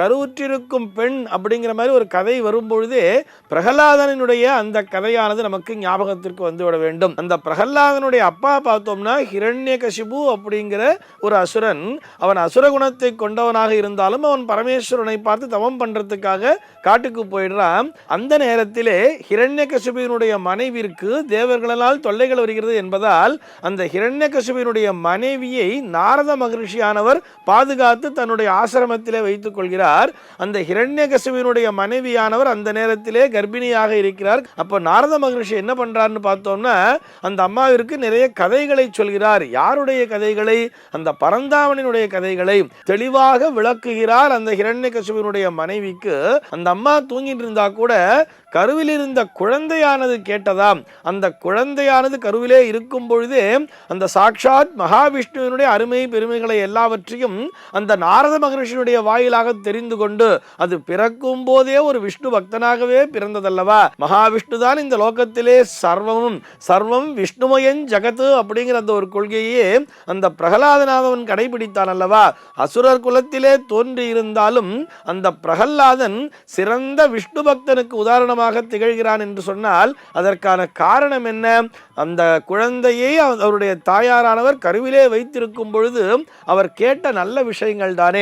கருவுற்றிருக்கும் பெண் அப்படிங்கிற மாதிரி ஒரு கதை வரும்பொழுதே பிரகலாதனுடைய அந்த கதையானது நமக்கு ஞாபகத்திற்கு வந்துவிட வேண்டும். அந்த பிரகலாதனுடைய அப்பா பார்த்தோம்னா ஹிரண்ய கசிபு அப்படிங்கிற ஒரு அசுரன். அவன் அசுர குணத்தை கொண்டவனாக இருந்தாலும் அவன் பரமேஸ்வரனை பார்த்து தவம் பண்றதுக்காக காட்டுக்கு போயிடுறான். அந்த நேரத்திலே ஹிரண்ய கசிபுவினுடைய மனைவிற்கு தேவர்களால் தொல்லைகள் வருகிறது என்பதால் அந்த ஹிரண்ய ஹிரண்யகசிபுவினுடைய மனைவியை நாரத மகிழ்ச்சியானவர் பாதுகாத்து தன்னுடைய ஆசிரமத்திலே வைத்துக் கொள்கிறார். அந்த ஹிரண்யகசிபுவினுடைய மனைவியானவர் அந்த நேரத்திலே கர்ப்பிணியாக இருக்கிறார். அப்போ நாரத மகரிஷி என்ன பண்றாருன்னு பார்த்தோம்னா அந்த அம்மாவிற்கு நிறைய கதைகளை சொல்கிறார். யாருடைய கதைகளை? அந்த பரந்தாமனினுடைய கதைகளை. தெளிவாக விளக்குகிறார் அந்த ஹிரண்யகசிபுவினுடைய மனைவிக்கு. அந்த அம்மா தூங்கிட்டு இருந்தா கூட கருவில் இருந்த குழந்தையானது கேட்டதாம். அந்த குழந்தையானது கருவிலே இருக்கும் பொழுதே அந்த சாட்சாத் மகாவிஷ்ணுவினுடைய அருமை பெருமைகளை எல்லாவற்றையும் அந்த நாரத மகரிஷியுடைய வாயிலாக தெரிந்து கொண்டு அது பிறக்கும் போதே ஒரு விஷ்ணு பக்தனாகவே பிறந்ததல்லவா? மகாவிஷ்ணு தான் இந்த லோகத்திலே சர்வமும் சர்வம் விஷ்ணுமயன் ஜகத்து அப்படிங்கிற அந்த ஒரு கொள்கையே அந்த பிரகலாதநாதவன் கடைபிடித்தான் அல்லவா அசுரர் குலத்திலே தோன்றி இருந்தாலும் அந்த பிரகல்லாதன் சிறந்த விஷ்ணு பக்தனுக்கு உதாரணமாக திகழ்கிறான் என்று சொன்னால் அதற்கான காரணம் என்ன? அந்த குழந்தையை அவருடைய தாயாரானவர் கருவிலே வைத்திருக்கும் பொழுது அவர் கேட்ட நல்ல விஷயங்கள் தானே